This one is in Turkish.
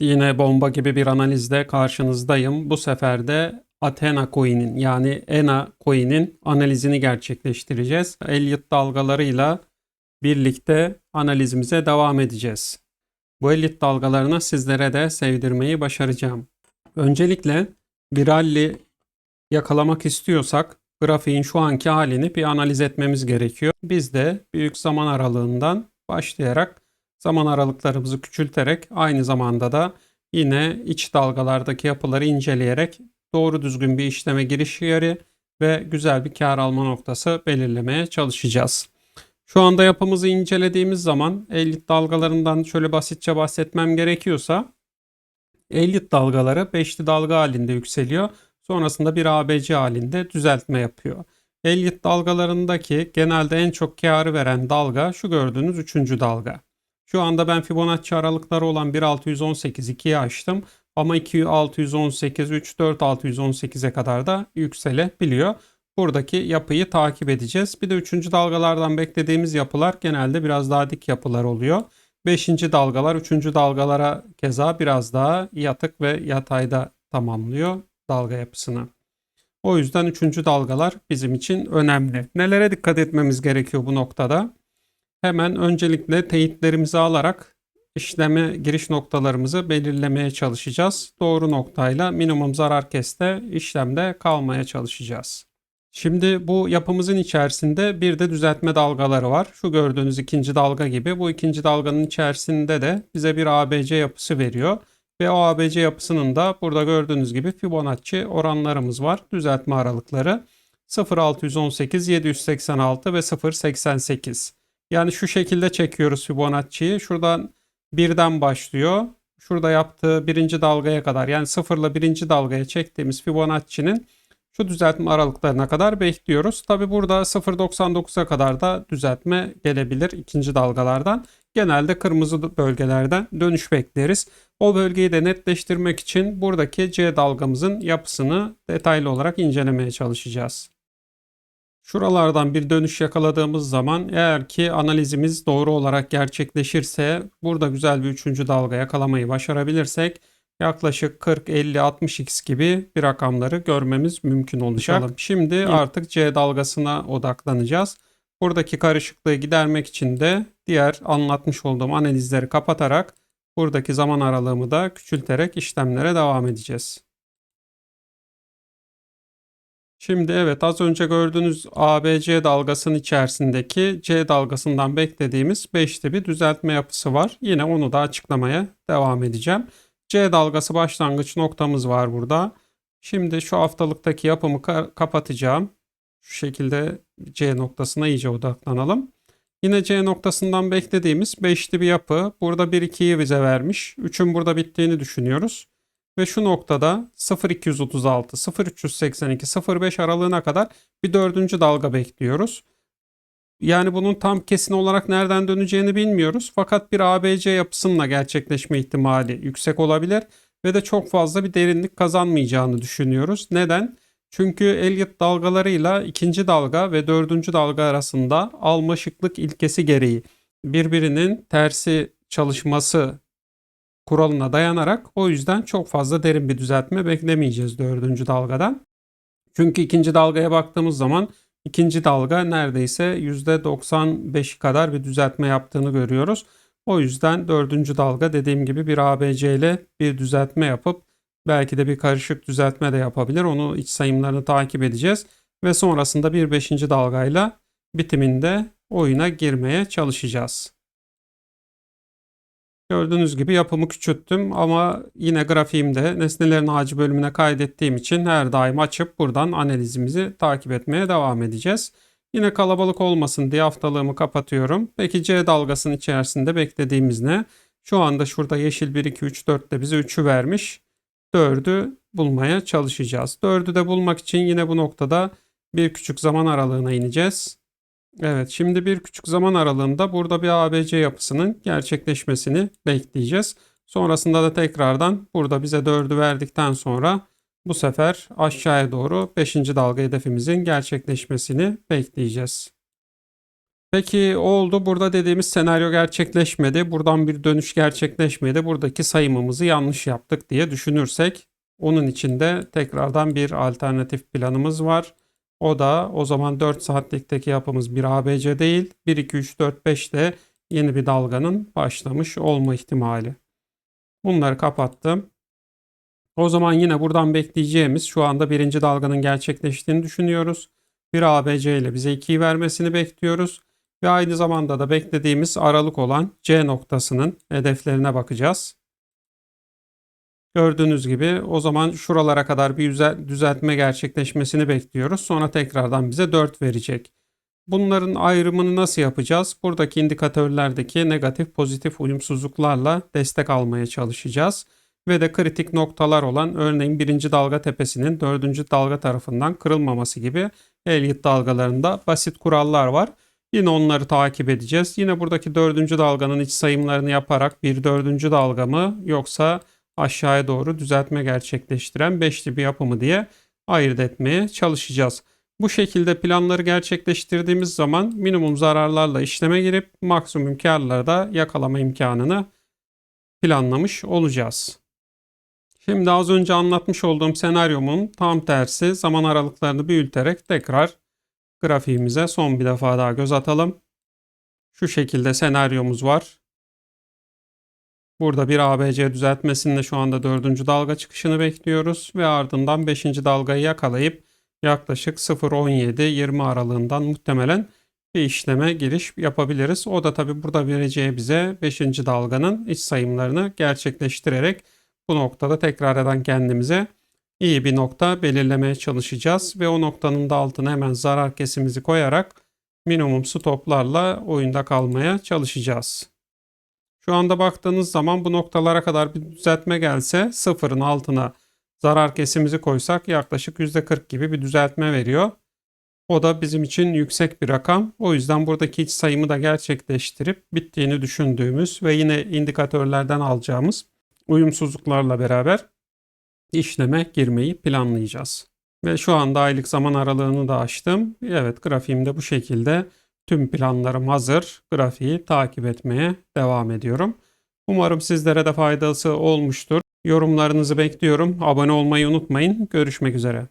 Yine bomba gibi bir analizde karşınızdayım. Bu sefer de Athena coin'in yani ENA coin'in analizini gerçekleştireceğiz. Elliott dalgalarıyla birlikte analizimize devam edeceğiz. Bu Elliott dalgalarını sizlere de sevdirmeyi başaracağım. Öncelikle bir rally yakalamak istiyorsak grafiğin şu anki halini bir analiz etmemiz gerekiyor. Biz de büyük zaman aralığından başlayarak zaman aralıklarımızı küçülterek aynı zamanda da yine iç dalgalardaki yapıları inceleyerek doğru düzgün bir işleme giriş yeri ve güzel bir kar alma noktası belirlemeye çalışacağız. Şu anda yapımızı incelediğimiz zaman Elliott dalgalarından şöyle basitçe bahsetmem gerekiyorsa Elliott dalgaları beşli dalga halinde yükseliyor. Sonrasında bir ABC halinde düzeltme yapıyor. Elliott dalgalarındaki genelde en çok karı veren dalga şu gördüğünüz üçüncü dalga. Şu anda ben Fibonacci aralıkları olan 1.618 2'yi açtım. Ama 2.618, 3, 4.618'e kadar da yükselebiliyor. Buradaki yapıyı takip edeceğiz. Bir de üçüncü dalgalardan beklediğimiz yapılar genelde biraz daha dik yapılar oluyor. Beşinci dalgalar üçüncü dalgalara keza biraz daha yatık ve yatayda tamamlıyor dalga yapısını. O yüzden üçüncü dalgalar bizim için önemli. Nelere dikkat etmemiz gerekiyor bu noktada? Hemen öncelikle teyitlerimizi alarak işleme giriş noktalarımızı belirlemeye çalışacağız. Doğru noktayla minimum zarar keste işlemde kalmaya çalışacağız. Şimdi bu yapımızın içerisinde bir de düzeltme dalgaları var. Şu gördüğünüz ikinci dalga gibi. Bu ikinci dalganın içerisinde de bize bir ABC yapısı veriyor. Ve o ABC yapısının da burada gördüğünüz gibi Fibonacci oranlarımız var. Düzeltme aralıkları 0.618, 786 ve 0.88. Yani şu şekilde çekiyoruz Fibonacci'yi. Şuradan birden başlıyor. Şurada yaptığı birinci dalgaya kadar yani sıfırla birinci dalgaya çektiğimiz Fibonacci'nin şu düzeltme aralıklarına kadar bekliyoruz. Tabi burada 0.99'a kadar da düzeltme gelebilir ikinci dalgalardan. Genelde kırmızı bölgelerden dönüş bekleriz. O bölgeyi de netleştirmek için buradaki C dalgamızın yapısını detaylı olarak incelemeye çalışacağız. Şuralardan bir dönüş yakaladığımız zaman eğer ki analizimiz doğru olarak gerçekleşirse burada güzel bir üçüncü dalga yakalamayı başarabilirsek yaklaşık 40, 50, 60x gibi bir rakamları görmemiz mümkün olacak. Şimdi artık C dalgasına odaklanacağız. Buradaki karışıklığı gidermek için de diğer anlatmış olduğum analizleri kapatarak buradaki zaman aralığımı da küçülterek işlemlere devam edeceğiz. Şimdi evet az önce gördüğünüz ABC dalgasının içerisindeki C dalgasından beklediğimiz 5'te bir düzeltme yapısı var. Yine onu da açıklamaya devam edeceğim. C dalgası başlangıç noktamız var burada. Şimdi şu haftalıktaki yapımı kapatacağım. Şu şekilde C noktasına iyice odaklanalım. Yine C noktasından beklediğimiz 5'li bir yapı. Burada 1-2'yi bize vermiş. 3'ün burada bittiğini düşünüyoruz. Ve şu noktada 0236, 0382, 05 aralığına kadar bir dördüncü dalga bekliyoruz. Yani bunun tam kesin olarak nereden döneceğini bilmiyoruz. Fakat bir ABC yapısıyla gerçekleşme ihtimali yüksek olabilir. Ve de çok fazla bir derinlik kazanmayacağını düşünüyoruz. Neden? Çünkü Elliott dalgalarıyla ikinci dalga ve dördüncü dalga arasında almaşıklık ilkesi gereği birbirinin tersi çalışması kuralına dayanarak o yüzden çok fazla derin bir düzeltme beklemeyeceğiz dördüncü dalgadan. Çünkü ikinci dalgaya baktığımız zaman ikinci dalga neredeyse %95 kadar bir düzeltme yaptığını görüyoruz. O yüzden dördüncü dalga dediğim gibi bir ABC ile bir düzeltme yapıp belki de bir karışık düzeltme de yapabilir. Onu iç sayımlarını takip edeceğiz. Ve sonrasında bir beşinci dalgayla bitiminde oyuna girmeye çalışacağız. Gördüğünüz gibi yapımı küçülttüm ama yine grafiğimde nesnelerin ağacı bölümüne kaydettiğim için her daim açıp buradan analizimizi takip etmeye devam edeceğiz. Yine kalabalık olmasın diye haftalığımı kapatıyorum. Peki C dalgasının içerisinde beklediğimiz ne? Şu anda şurada yeşil 1, 2, 3, 4 de bize 3'ü vermiş. 4'ü bulmaya çalışacağız. 4'ü de bulmak için yine bu noktada bir küçük zaman aralığına ineceğiz. Evet, şimdi bir küçük zaman aralığında burada bir ABC yapısının gerçekleşmesini bekleyeceğiz. Sonrasında da tekrardan burada bize 4'ü verdikten sonra bu sefer aşağıya doğru 5. dalga hedefimizin gerçekleşmesini bekleyeceğiz. Peki oldu. Burada dediğimiz senaryo gerçekleşmedi. Buradan bir dönüş gerçekleşmedi. Buradaki sayımımızı yanlış yaptık diye düşünürsek onun için de tekrardan bir alternatif planımız var. O da o zaman 4 saatlikteki yapımız bir ABC değil. 1, 2, 3, 4, 5 de yeni bir dalganın başlamış olma ihtimali. Bunları kapattım. O zaman yine buradan bekleyeceğimiz şu anda birinci dalganın gerçekleştiğini düşünüyoruz. Bir ABC ile bize 2'yi vermesini bekliyoruz. Ve aynı zamanda da beklediğimiz aralık olan C noktasının hedeflerine bakacağız. Gördüğünüz gibi o zaman şuralara kadar bir düzeltme gerçekleşmesini bekliyoruz. Sonra tekrardan bize 4 verecek. Bunların ayrımını nasıl yapacağız? Buradaki indikatörlerdeki negatif pozitif uyumsuzluklarla destek almaya çalışacağız. Ve de kritik noktalar olan örneğin birinci dalga tepesinin dördüncü dalga tarafından kırılmaması gibi Elliott dalgalarında basit kurallar var. Yine onları takip edeceğiz. Yine buradaki dördüncü dalganın iç sayımlarını yaparak bir dördüncü dalga mı yoksa aşağıya doğru düzeltme gerçekleştiren beşli bir yapı mı diye ayırt etmeye çalışacağız. Bu şekilde planları gerçekleştirdiğimiz zaman minimum zararlarla işleme girip maksimum karları da yakalama imkanını planlamış olacağız. Şimdi az önce anlatmış olduğum senaryomun tam tersi zaman aralıklarını büyüterek tekrar grafiğimize son bir defa daha göz atalım. Şu şekilde senaryomuz var. Burada bir ABC düzeltmesinde şu anda dördüncü dalga çıkışını bekliyoruz ve ardından beşinci dalgayı yakalayıp yaklaşık 0.17-20 aralığından muhtemelen bir işleme giriş yapabiliriz. O da tabi burada vereceği bize 5. dalganın iç sayımlarını gerçekleştirerek bu noktada tekrar eden kendimize iyi bir nokta belirlemeye çalışacağız ve o noktanın da altına hemen zarar kesimizi koyarak minimum stoplarla oyunda kalmaya çalışacağız. Şu anda baktığınız zaman bu noktalara kadar bir düzeltme gelse sıfırın altına zarar kesimizi koysak yaklaşık %40 gibi bir düzeltme veriyor. O da bizim için yüksek bir rakam. O yüzden buradaki iç sayımı da gerçekleştirip bittiğini düşündüğümüz ve yine indikatörlerden alacağımız uyumsuzluklarla beraber işleme girmeyi planlayacağız. Ve şu anda aylık zaman aralığını da açtım. Evet grafiğimde bu şekilde tüm planlarım hazır. Grafiği takip etmeye devam ediyorum. Umarım sizlere de faydası olmuştur. Yorumlarınızı bekliyorum. Abone olmayı unutmayın. Görüşmek üzere.